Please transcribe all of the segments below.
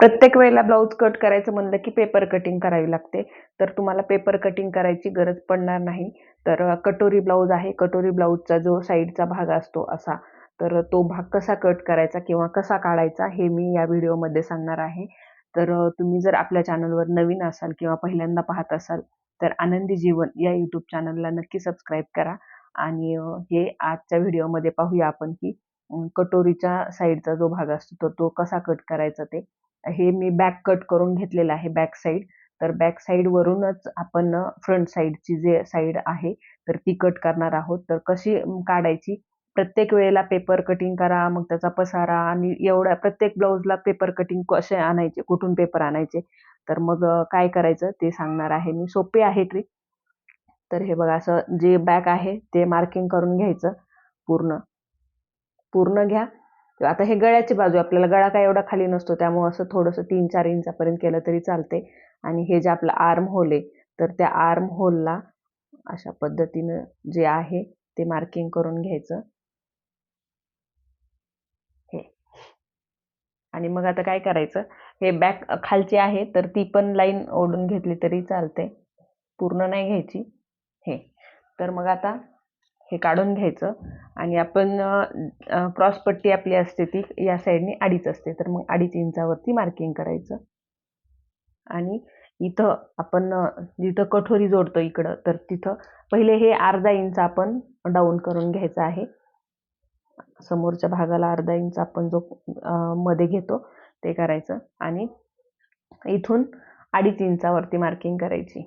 प्रत्येक वेळेला blouse cut करायचं म्हणलं की पेपर कटिंग करावी लागते. तर तुम्हाला पेपर कटिंग करायची गरज पडणार नाही. तर कटोरी ब्लाऊज आहे. कटोरी ब्लाऊजचा जो साईडचा भाग असतो असा तर तो भाग कसा कट करायचा किंवा कसा काढायचा हे मी या व्हिडिओमध्ये सांगणार आहे. तर तुम्ही जर आपल्या चॅनलवर नवीन असाल किंवा पहिल्यांदा पाहत असाल तर आनंदी जीवन या यूट्यूब चॅनलला नक्की सबस्क्राईब करा. आणि हे आजच्या व्हिडिओमध्ये पाहूया आपण की कटोरीच्या साईडचा जो भाग असतो तर तो कसा कट करायचा ते. हे मी बॅक कट करून घेतलेलं आहे बॅक साईड तर बॅक साईड वरूनच आपण फ्रंट साईडची जे साईड आहे तर ती कट करणार आहोत. तर कशी काढायची? प्रत्येक वेळेला पेपर कटिंग करा मग त्याचा पसारा आणि एवढ्या प्रत्येक ब्लाऊजला पेपर कटिंग कसे आणायचे कुठून पेपर आणायचे? तर मग काय करायचं ते सांगणार आहे मी. सोपे आहे ट्रिक तर हे बघा असं जे बॅक आहे ते मार्किंग करून घ्यायचं. पूर्ण. पूर्ण घ्या. आता हे गळ्याची बाजू आपल्याला गळा काय एवढा खाली नसतो त्यामुळे असं थोडंसं तीन चार इंचापर्यंत केलं तरी चालते आणि हे जे आपलं आर्म होल आहे तर त्या आर्म होलला अशा पद्धतीनं जे आहे ते मार्किंग करून घ्यायचं. हे. आणि मग आता काय करायचं? हे बॅक खालची आहे तर ती पण लाईन ओढून घेतली तरी चालते पूर्ण नाही घ्यायची. हे. तर मग आता हे काढून घ्यायचं. आणि आपण क्रॉस पट्टी आपली असते ती या साईडने अडीच असते. तर मग अडीच इंचावरती मार्किंग करायचं. आणि इथं आपण जिथं कठोरी जोडतो इकडं तर तिथं पहिले हे अर्धा इंच आपण डाऊन करून घ्यायचं आहे. समोरच्या भागाला अर्धा इंच आपण जो मध्ये घेतो ते करायचं. आणि इथून अडीच इंचावरती मार्किंग करायची.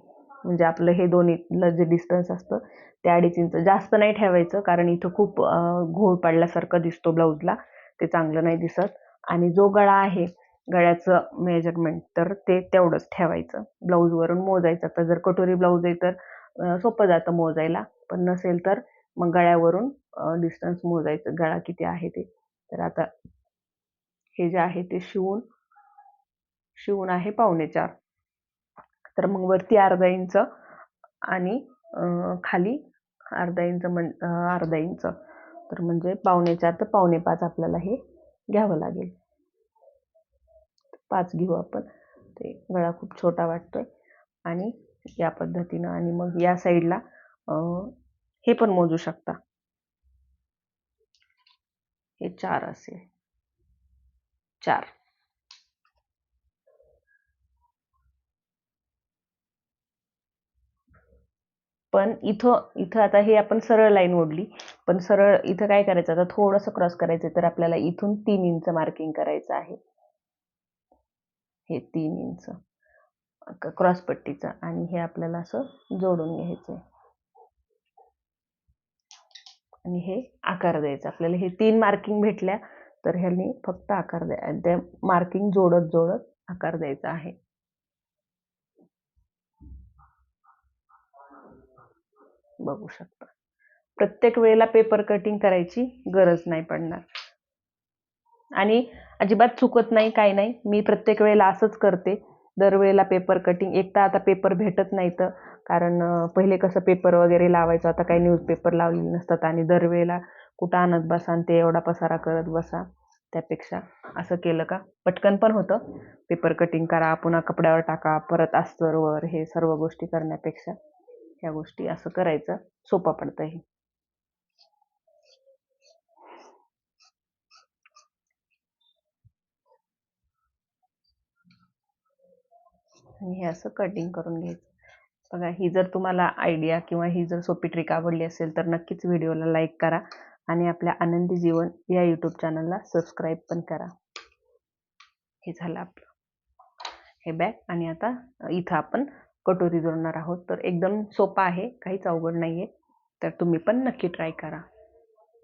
म्हणजे आपलं हे दोन्हीला जे डिस्टन्स असतं ते अडीच इंच जास्त नाही ठेवायचं कारण इथं खूप घोळ पडल्यासारखं दिसतो ब्लाऊजला ते चांगलं नाही दिसत. आणि जो गळा आहे गळ्याचं मेजरमेंट तर ते तेवढंच ठेवायचं. ब्लाऊजवरून मोजायचं. तर जर कटोरी ब्लाऊज आहे तर सोपं जातं मोजायला. पण नसेल तर मग गळ्यावरून डिस्टन्स मोजायचं. गळा किती आहे ते. तर आता हे जे आहे ते शिवून शिवून आहे पावणे चार. तर मग वरती अर्धा इंच आणि खाली अर्धा इंच म्हण अर्धा इंच. तर म्हणजे पावणे चार तर पावणे पाच आपल्याला हे घ्यावं लागेल. पाच घेऊ आपण. ते गळा खूप छोटा वाटतोय. आणि या पद्धतीनं आणि मग या साईडला हे पण मोजू शकता. हे चार असेल. चार. पण इथं इथं आता हे आपण सरळ लाईन ओढली. पण सरळ इथं काय करायचं? आता थोडंसं क्रॉस करायचं तर आपल्याला इथून तीन इंच मार्किंग करायचं आहे. हे तीन इंच क्रॉस पट्टीचं. आणि हे आपल्याला असं जोडून घ्यायचं आणि हे आकार द्यायचा. आपल्याला हे तीन मार्किंग भेटल्या तर ह्यांनी फक्त आकार द्या. त्या मार्किंग जोडत जोडत आकार द्यायचा आहे. बघू शकता. प्रत्येक वेळेला पेपर कटिंग करायची गरज नाही पडणार. आणि अजिबात चुकत नाही काय नाही. मी प्रत्येक वेळेला असंच करते. दरवेळेला पेपर कटिंग एक तर आता पेपर भेटत नाही तर कारण पहिले कसं पेपर वगैरे लावायचं आता काही न्यूजपेपर लावलेले नसतात. आणि दरवेळेला कुठं आणत बसा आणि ते एवढा पसारा करत बसा. त्यापेक्षा असं केलं का? पटकन पण होतं. पेपर कटिंग करा पुन्हा कपड्यावर टाका परत अस्तरवर हे सर्व गोष्टी करण्यापेक्षा. ह्या गोष्टी असं करायचं सोपं पडतं हे. आणि हे असं कटिंग करून घ्यायचं. बघा ही जर तुम्हाला आयडिया किंवा ही जर सोपी ट्रिक आवडली असेल तर नक्कीच व्हिडिओला लाईक करा आणि आपल्या आनंदी जीवन या यूट्यूब चॅनलला सबस्क्राईब पण करा. हे झालं आपलं. हे बॅग आणि आता इथं आपण कटोरी जोडणार आहोत. तर एकदम सोपा आहे काहीच अवघड नाही आहे तर तुम्ही पण नक्की ट्राय करा.